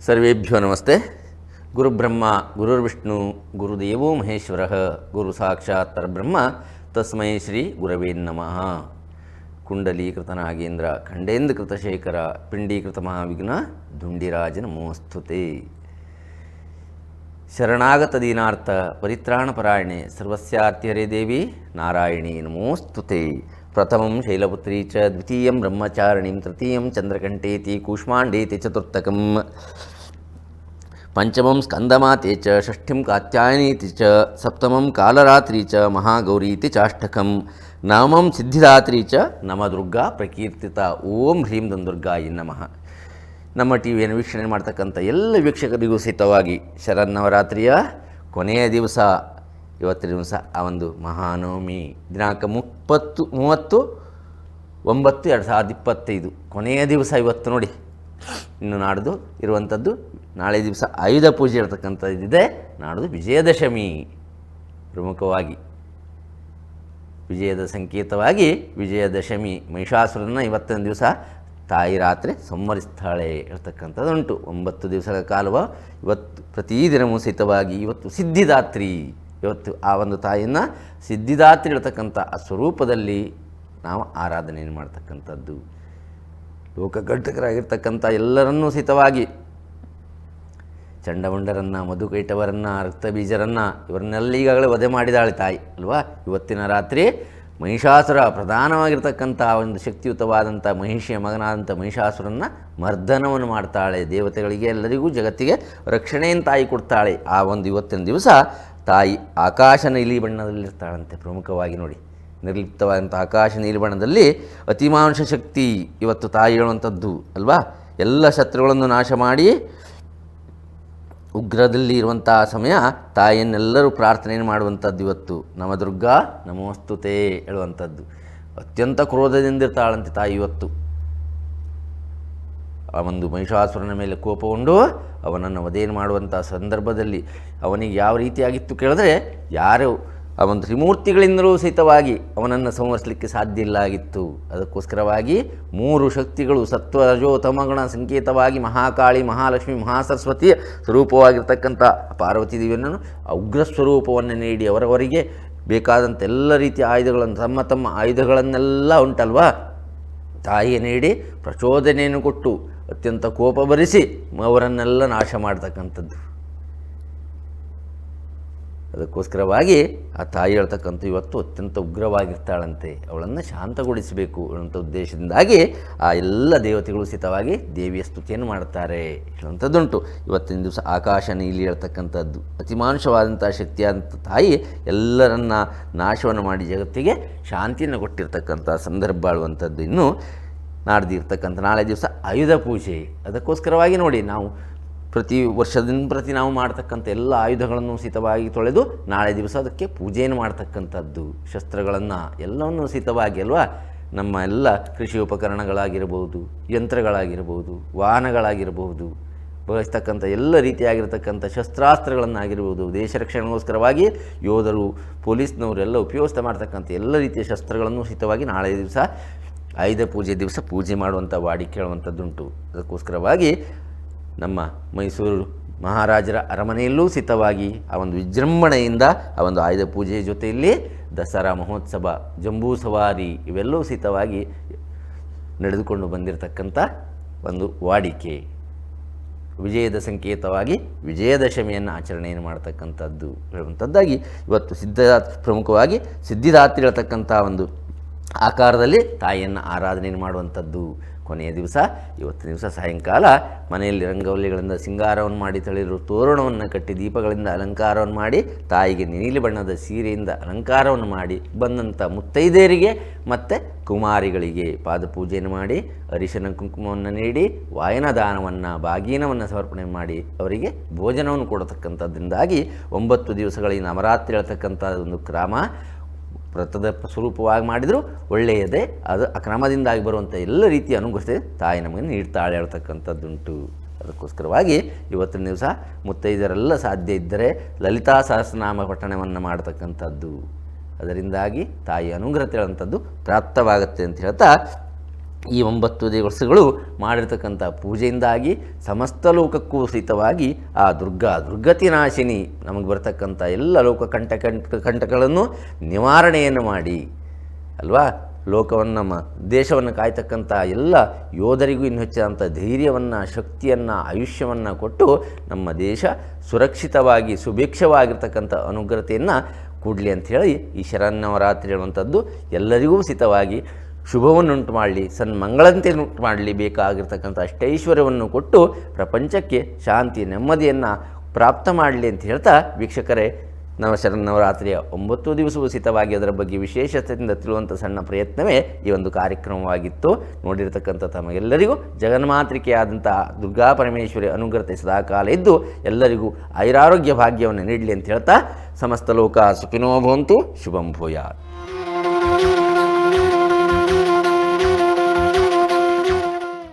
ಸರ್ವೇಭ್ಯೋ ನಮಸ್ತೆ. ಗುರುಬ್ರಹ್ಮ, ಗುರುರ್ವಿಷ್ಣು, ಗುರುದೇವೋ ಮಹೇಶ್ವರ. ಗುರು ಸಾಕ್ಷಾತ್ ಪರಬ್ರಹ್ಮ, ತಸ್ಮೈ ಶ್ರೀ ಗುರವೇ ನಮಃ. ಕುಂಡಲೀಕೃತ ನಾಗೇಂದ್ರ ಖಂಡೇಂದ್ರಕೃತ ಶೇಖರ ಪಿಂಡೀಕೃತ ಮಹಾವಿಘ್ನ, ದುಂಡಿರಾಜ ನಮೋಸ್ತುತೆ. ಶರಣಾಗತ ದೀನಾರ್ಥ ಪರಿತ್ರಾಣಪರಾಯಣೆ ಸರ್ವಸ್ಯಾರ್ತಿ ಹರೇ ದೇವಿ, ನಾರಾಯಣಿ ನಮೋಸ್ತುತೆ. ಪ್ರಥಮಂ ಶೈಲಪುತ್ರಿ ಚ ದ್ವಿತೀಯಂ ಬ್ರಹ್ಮಚಾರಿಣೀಂ ತೃತೀಯಂ ಚಂದ್ರಕಂಠೇತಿ ಕೂಷ್ಮಾಂಡೇತಿ ಚತುರ್ಥಕಂ ಪಂಚಮಂ ಸ್ಕಂದಮಾತೆ ಚ ಷಷ್ಠಿಂ ಕಾತ್ಯಾಯನೀತಿ ಚ ಸಪ್ತಮಂ ಕಾಲರಾತ್ರಿ ಚ ಮಹಾಗೌರೀತಿ ಚಾಷ್ಟಕಂ ನವಮಂ ಸಿದ್ಧಿರಾತ್ರಿ ಚ ನಮ ದುರ್ಗಾ ಪ್ರಕೀರ್ತಿತ ಓಂ ಹ್ರೀಂ ದುರ್ಗಾಯಿ ನಮಃ ನಮ್ಮ ಟಿ ವಿಯನ್ನು ವೀಕ್ಷಣೆ ಮಾಡ್ತಕ್ಕಂಥ ಎಲ್ಲ ವೀಕ್ಷಕರಿಗೂ ಸಹಿತವಾಗಿ ಶರನ್ನವರಾತ್ರಿಯ ಕೊನೆಯ ದಿವಸ ಇವತ್ತಿನ ದಿವಸ ಆ ಒಂದು ಮಹಾನವಮಿ. ದಿನಾಂಕ ಮುಪ್ಪತ್ತು, ಮೂವತ್ತು, ಒಂಬತ್ತು, ಎರಡು ಸಾವಿರದ ಇಪ್ಪತ್ತೈದು. ಕೊನೆಯ ದಿವಸ ಇವತ್ತು ನೋಡಿ. ಇನ್ನು ನಾಡ್ದು ಇರುವಂಥದ್ದು ನಾಳೆ ದಿವಸ ಆಯುಧ ಪೂಜೆ ಇರತಕ್ಕಂಥದ್ದಿದೆ. ನಾಡ್ದು ವಿಜಯದಶಮಿ ಪ್ರಮುಖವಾಗಿ. ವಿಜಯದ ಸಂಕೇತವಾಗಿ ವಿಜಯದಶಮಿ ಮಹಿಷಾಸುರನ ಇವತ್ತಿನ ದಿವಸ ತಾಯಿ ರಾತ್ರಿ ಸಂವರಿಸ್ತಾಳೆ ಇರತಕ್ಕಂಥದ್ದುಂಟು. ಒಂಬತ್ತು ದಿವಸಗಳ ಕಾಲವ ಇವತ್ತು ಪ್ರತಿದಿನವೂ ಸಹಿತವಾಗಿ ಇವತ್ತು ಸಿದ್ಧಿದಾತ್ರಿ ಇವತ್ತು ಆ ಒಂದು ತಾಯಿಯನ್ನು ಸಿದ್ಧಿದಾತ್ರಿ ಇರತಕ್ಕಂಥ ಆ ಸ್ವರೂಪದಲ್ಲಿ ನಾವು ಆರಾಧನೆಯನ್ನು ಮಾಡ್ತಕ್ಕಂಥದ್ದು. ಲೋಕಘಟಕರಾಗಿರ್ತಕ್ಕಂಥ ಎಲ್ಲರನ್ನೂ ಸಹಿತವಾಗಿ ಚಂಡಮುಂಡರನ್ನು ಮಧುಕೈಟವರನ್ನು, ರಕ್ತಬೀಜರನ್ನು ಇವರನ್ನೆಲ್ಲ ಈಗಾಗಲೇ ವಧೆ ಮಾಡಿದಾಳೆ ತಾಯಿ, ಅಲ್ವಾ? ಇವತ್ತಿನ ರಾತ್ರಿ ಮಹಿಷಾಸುರ ಪ್ರಧಾನವಾಗಿರ್ತಕ್ಕಂಥ ಒಂದು ಶಕ್ತಿಯುತವಾದಂಥ ಮಹಿಷಿಯ ಮಗನಾದಂಥ ಮಹಿಷಾಸುರನ್ನು ಮರ್ದನವನ್ನು ಮಾಡ್ತಾಳೆ. ದೇವತೆಗಳಿಗೆ ಎಲ್ಲರಿಗೂ ಜಗತ್ತಿಗೆ ರಕ್ಷಣೆಯನ್ನು ತಾಯಿ ಕೊಡ್ತಾಳೆ. ಆ ಒಂದು ಇವತ್ತಿನ ದಿವಸ ತಾಯಿ ಆಕಾಶ ನೀಲಿ ಬಣ್ಣದಲ್ಲಿರ್ತಾಳಂತೆ ಪ್ರಮುಖವಾಗಿ ನೋಡಿ. ನಿರ್ಲಿಪ್ತವಾದಂಥ ಆಕಾಶ ನೀಲಿ ಬಣ್ಣದಲ್ಲಿ ಅತಿಮಾಂಶ ಶಕ್ತಿ ಇವತ್ತು ತಾಯಿ ಹೇಳುವಂಥದ್ದು ಅಲ್ವಾ? ಎಲ್ಲ ಶತ್ರುಗಳನ್ನು ನಾಶ ಮಾಡಿ ಉಗ್ರದಲ್ಲಿ ಇರುವಂಥ ಸಮಯ ತಾಯಿಯನ್ನೆಲ್ಲರೂ ಪ್ರಾರ್ಥನೆಯನ್ನು ಮಾಡುವಂಥದ್ದು ಇವತ್ತು. ನವದುರ್ಗಾ ನಮೋಸ್ತುತೆ ಹೇಳುವಂಥದ್ದು. ಅತ್ಯಂತ ಕ್ರೋಧದಿಂದಿರ್ತಾಳಂತೆ ತಾಯಿ ಇವತ್ತು. ಆ ಒಂದು ಮಹಿಷಾಸುರನ ಮೇಲೆ ಕೋಪಗೊಂಡು ಅವನನ್ನು ವಧೆಯನ್ನು ಮಾಡುವಂಥ ಸಂದರ್ಭದಲ್ಲಿ ಅವನಿಗೆ ಯಾವ ರೀತಿಯಾಗಿತ್ತು ಕೇಳಿದ್ರೆ, ಯಾರು ಆ ಒಂದು ತ್ರಿಮೂರ್ತಿಗಳಿಂದಲೂ ಸಹಿತವಾಗಿ ಅವನನ್ನು ಸಂವರಿಸಲಿಕ್ಕೆ ಸಾಧ್ಯ ಇಲ್ಲ ಆಗಿತ್ತು. ಅದಕ್ಕೋಸ್ಕರವಾಗಿ ಮೂರು ಶಕ್ತಿಗಳು ಸತ್ವ, ರಜೋ, ತಮಗಣ, ಸಂಕೇತವಾಗಿ ಮಹಾಕಾಳಿ, ಮಹಾಲಕ್ಷ್ಮಿ, ಮಹಾಸರಸ್ವತಿಯ ಸ್ವರೂಪವಾಗಿರ್ತಕ್ಕಂಥ ಪಾರ್ವತಿ ದೇವಿಯನ್ನು ಉಗ್ರ ಸ್ವರೂಪವನ್ನು ನೀಡಿ ಅವರವರಿಗೆ ಬೇಕಾದಂಥ ಎಲ್ಲ ರೀತಿಯ ಆಯುಧಗಳನ್ನು, ತಮ್ಮ ತಮ್ಮ ಆಯುಧಗಳನ್ನೆಲ್ಲ ಉಂಟಲ್ವಾ? ತಾಯಿಯ ನೀಡಿ ಪ್ರಚೋದನೆಯನ್ನು ಕೊಟ್ಟು ಅತ್ಯಂತ ಕೋಪ ಭರಿಸಿ ಅವರನ್ನೆಲ್ಲ ನಾಶ ಮಾಡ್ತಕ್ಕಂಥದ್ದು. ಅದಕ್ಕೋಸ್ಕರವಾಗಿ ಆ ತಾಯಿ ಹೇಳ್ತಕ್ಕಂಥ ಇವತ್ತು ಅತ್ಯಂತ ಉಗ್ರವಾಗಿರ್ತಾಳಂತೆ. ಅವಳನ್ನು ಶಾಂತಗೊಳಿಸಬೇಕು ಅನ್ನುವಂಥ ಉದ್ದೇಶದಿಂದಾಗಿ ಆ ಎಲ್ಲ ದೇವತೆಗಳು ಸಿತವಾಗಿ ದೇವಿಯ ಸ್ತುತಿಯನ್ನು ಮಾಡ್ತಾರೆ ಹೇಳುವಂಥದ್ದುಂಟು ಇವತ್ತಿನ ದಿವಸ ಆಕಾಶ ನೀಲಿ ಹೇಳ್ತಕ್ಕಂಥದ್ದು. ಅತಿಮಾನುಷವಾದಂಥ ಶಕ್ತಿಯಾದಂಥ ತಾಯಿ ಎಲ್ಲರನ್ನ ನಾಶವನ್ನು ಮಾಡಿ ಜಗತ್ತಿಗೆ ಶಾಂತಿಯನ್ನು ಕೊಟ್ಟಿರ್ತಕ್ಕಂಥ ಸಂದರ್ಭ ಆಳುವಂಥದ್ದು. ಇನ್ನು ನಾಡ್ದಿರ್ತಕ್ಕಂಥ ನಾಳೆ ದಿವಸ ಆಯುಧ ಪೂಜೆ. ಅದಕ್ಕೋಸ್ಕರವಾಗಿ ನೋಡಿ ನಾವು ಪ್ರತಿ ವರ್ಷದಿಂದ ಪ್ರತಿ ನಾವು ಮಾಡ್ತಕ್ಕಂಥ ಎಲ್ಲ ಆಯುಧಗಳನ್ನು ಸಿತವಾಗಿ ತೊಳೆದು ನಾಳೆ ದಿವಸ ಅದಕ್ಕೆ ಪೂಜೆಯನ್ನು ಮಾಡ್ತಕ್ಕಂಥದ್ದು, ಶಸ್ತ್ರಗಳನ್ನು ಎಲ್ಲವನ್ನು ಸಿತವಾಗಿ ಅಲ್ವಾ? ನಮ್ಮ ಎಲ್ಲ ಕೃಷಿ ಉಪಕರಣಗಳಾಗಿರ್ಬೋದು, ಯಂತ್ರಗಳಾಗಿರ್ಬೋದು ವಾಹನಗಳಾಗಿರಬಹುದು ಬಳಸ್ತಕ್ಕಂಥ ಎಲ್ಲ ರೀತಿಯಾಗಿರ್ತಕ್ಕಂಥ ಶಸ್ತ್ರಾಸ್ತ್ರಗಳನ್ನಾಗಿರ್ಬೋದು, ದೇಶ ರಕ್ಷಣೆಗೋಸ್ಕರವಾಗಿ ಯೋಧರು, ಪೊಲೀಸ್ನವರೆಲ್ಲ ಉಪಯೋಗಿಸ್ತಾ ಮಾಡ್ತಕ್ಕಂಥ ಎಲ್ಲ ರೀತಿಯ ಶಸ್ತ್ರಗಳನ್ನು ಸಿತವಾಗಿ ನಾಳೆ ದಿವಸ ಆಯುಧ ಪೂಜೆ ದಿವಸ ಪೂಜೆ ಮಾಡುವಂಥ ವಾಡಿ ಕೇಳುವಂಥದ್ದುಂಟು. ಅದಕ್ಕೋಸ್ಕರವಾಗಿ ನಮ್ಮ ಮೈಸೂರು ಮಹಾರಾಜರ ಅರಮನೆಯಲ್ಲೂ ಸಿತವಾಗಿ ಆ ಒಂದು ವಿಜೃಂಭಣೆಯಿಂದ ಆ ಒಂದು ಆಯುಧ ಪೂಜೆಯ ಜೊತೆಯಲ್ಲಿ ದಸರಾ ಮಹೋತ್ಸವ, ಜಂಬೂ ಸವಾರಿ ಇವೆಲ್ಲವೂ ಸಿತವಾಗಿ ನಡೆದುಕೊಂಡು ಬಂದಿರತಕ್ಕಂಥ ಒಂದು ವಾಡಿಕೆ. ವಿಜಯದ ಸಂಕೇತವಾಗಿ ವಿಜಯದಶಮಿಯನ್ನು ಆಚರಣೆಯನ್ನು ಮಾಡ್ತಕ್ಕಂಥದ್ದು ಹೇಳುವಂಥದ್ದಾಗಿ ಇವತ್ತು ಸಿದ್ಧ ಪ್ರಮುಖವಾಗಿ ಸಿದ್ಧಿದಾತ್ರಿ ಹೇಳ್ತಕ್ಕಂಥ ಒಂದು ಆಕಾರದಲ್ಲಿ ತಾಯಿಯನ್ನು ಆರಾಧನೆ ಮಾಡುವಂಥದ್ದು. ಕೊನೆಯ ದಿವಸ ಇವತ್ತು ದಿವಸ ಸಾಯಂಕಾಲ ಮನೆಯಲ್ಲಿ ರಂಗವಲ್ಲಿಗಳಿಂದ ಸಿಂಗಾರವನ್ನು ಮಾಡಿ ತಳಿರು ತೋರಣವನ್ನು ಕಟ್ಟಿ ದೀಪಗಳಿಂದ ಅಲಂಕಾರವನ್ನು ಮಾಡಿ ತಾಯಿಗೆ ನೀಲಿ ಬಣ್ಣದ ಸೀರೆಯಿಂದ ಅಲಂಕಾರವನ್ನು ಮಾಡಿ ಬಂದಂಥ ಮುತ್ತೈದೆಯರಿಗೆ ಮತ್ತು ಕುಮಾರಿಗಳಿಗೆ ಪಾದಪೂಜೆಯನ್ನು ಮಾಡಿ, ಅರಿಶಿನ ಕುಂಕುಮವನ್ನು ನೀಡಿ ವಾಯನದಾನವನ್ನು ಬಾಗೀನವನ್ನು ಸಮರ್ಪಣೆ ಮಾಡಿ ಅವರಿಗೆ ಭೋಜನವನ್ನು ಕೊಡತಕ್ಕಂಥದ್ದರಿಂದಾಗಿ ಒಂಬತ್ತು ದಿವಸಗಳಿಂದ ನವರಾತ್ರಿ ಹೇಳ್ತಕ್ಕಂಥ ಒಂದು ಕ್ರಮ. ವ್ರತದ ಸ್ವರೂಪವಾಗಿ ಮಾಡಿದರೂ ಒಳ್ಳೆಯದೇ. ಅದು ಅಕ್ರಮದಿಂದಾಗಿ ಬರುವಂಥ ಎಲ್ಲ ರೀತಿಯ ಅನುಗ್ರಹ ತಾಯಿ ನಮಗೆ ನೀಡ್ತಾಳೆ ಹೇಳ್ತಕ್ಕಂಥದ್ದುಂಟು ಅದಕ್ಕೋಸ್ಕರವಾಗಿ ಇವತ್ತಿನ ದಿವಸ ಮುತ್ತೈದರೆಲ್ಲ ಸಾಧ್ಯ ಇದ್ದರೆ ಲಲಿತಾ ಸಹಸ್ರನಾಮ ಪಠಣವನ್ನು ಮಾಡತಕ್ಕಂಥದ್ದು. ಅದರಿಂದಾಗಿ ತಾಯಿ ಅನುಗ್ರಹ ಹೇಳುವಂಥದ್ದು ಪ್ರಾಪ್ತವಾಗುತ್ತೆ ಅಂತ ಹೇಳ್ತಾ ಈ ಒಂಬತ್ತು ದಿವಸಗಳು ಮಾಡಿರ್ತಕ್ಕಂಥ ಪೂಜೆಯಿಂದಾಗಿ ಸಮಸ್ತ ಲೋಕಕ್ಕೂ ಸಹಿತವಾಗಿ ಆ ದುರ್ಗಾ ದುರ್ಗತಿ ನಾಶಿನಿ ನಮಗೆ ಬರತಕ್ಕಂಥ ಎಲ್ಲ ಲೋಕ ಕಂಠ ಕಂಟ ಕಂಟಗಳನ್ನು ನಿವಾರಣೆಯನ್ನು ಮಾಡಿ, ಅಲ್ವಾ? ಲೋಕವನ್ನು ನಮ್ಮ ದೇಶವನ್ನು ಕಾಯ್ತಕ್ಕಂಥ ಎಲ್ಲ ಯೋಧರಿಗೂ ಇನ್ನು ಹೆಚ್ಚಿದಂಥ ಧೈರ್ಯವನ್ನು, ಶಕ್ತಿಯನ್ನು, ಆಯುಷ್ಯವನ್ನು ಕೊಟ್ಟು ನಮ್ಮ ದೇಶ ಸುರಕ್ಷಿತವಾಗಿ, ಸುಭಿಕ್ಷವಾಗಿರ್ತಕ್ಕಂಥ ಅನುಗ್ರತೆಯನ್ನು ಕೂಡಲಿ ಅಂಥೇಳಿ ಈ ಶರನ್ನವರಾತ್ರಿ ಹೇಳುವಂಥದ್ದು ಎಲ್ಲರಿಗೂ ಸಿತವಾಗಿ ಶುಭವನ್ನುಂಟು ಮಾಡಲಿ ಸನ್ಮಂಗಳಂತೆ ಉಂಟು ಮಾಡಲಿ ಬೇಕಾಗಿರ್ತಕ್ಕಂಥ ಅಷ್ಟೈಶ್ವರ್ಯವನ್ನು ಕೊಟ್ಟು ಪ್ರಪಂಚಕ್ಕೆ ಶಾಂತಿ, ನೆಮ್ಮದಿಯನ್ನು ಪ್ರಾಪ್ತ ಮಾಡಲಿ ಅಂತ ಹೇಳ್ತಾ ವೀಕ್ಷಕರೇ ನವ ಶರನ್ನವರಾತ್ರಿಯ ಒಂಬತ್ತು ದಿವಸವೂ ಸಿತವಾಗಿ ಅದರ ಬಗ್ಗೆ ವಿಶೇಷತೆಯಿಂದ ತಿಳುವಂಥ ಸಣ್ಣ ಪ್ರಯತ್ನವೇ ಈ ಒಂದು ಕಾರ್ಯಕ್ರಮವಾಗಿತ್ತು. ನೋಡಿರತಕ್ಕಂಥ ತಮಗೆಲ್ಲರಿಗೂ ಜಗನ್ಮಾತೃಕೆಯಾದಂಥ ದುರ್ಗಾ ಪರಮೇಶ್ವರಿ ಅನುಗ್ರತೆ ಸದಾಕಾಲ ಇದ್ದು, ಎಲ್ಲರಿಗೂ ಐರಾರೋಗ್ಯ ಭಾಗ್ಯವನ್ನು ನೀಡಲಿ ಅಂತ ಹೇಳ್ತಾ, ಸಮಸ್ತ ಲೋಕ ಸುಖಿನೋ ಭವಂತು, ಶುಭಂ ಭೂಯಾತ್.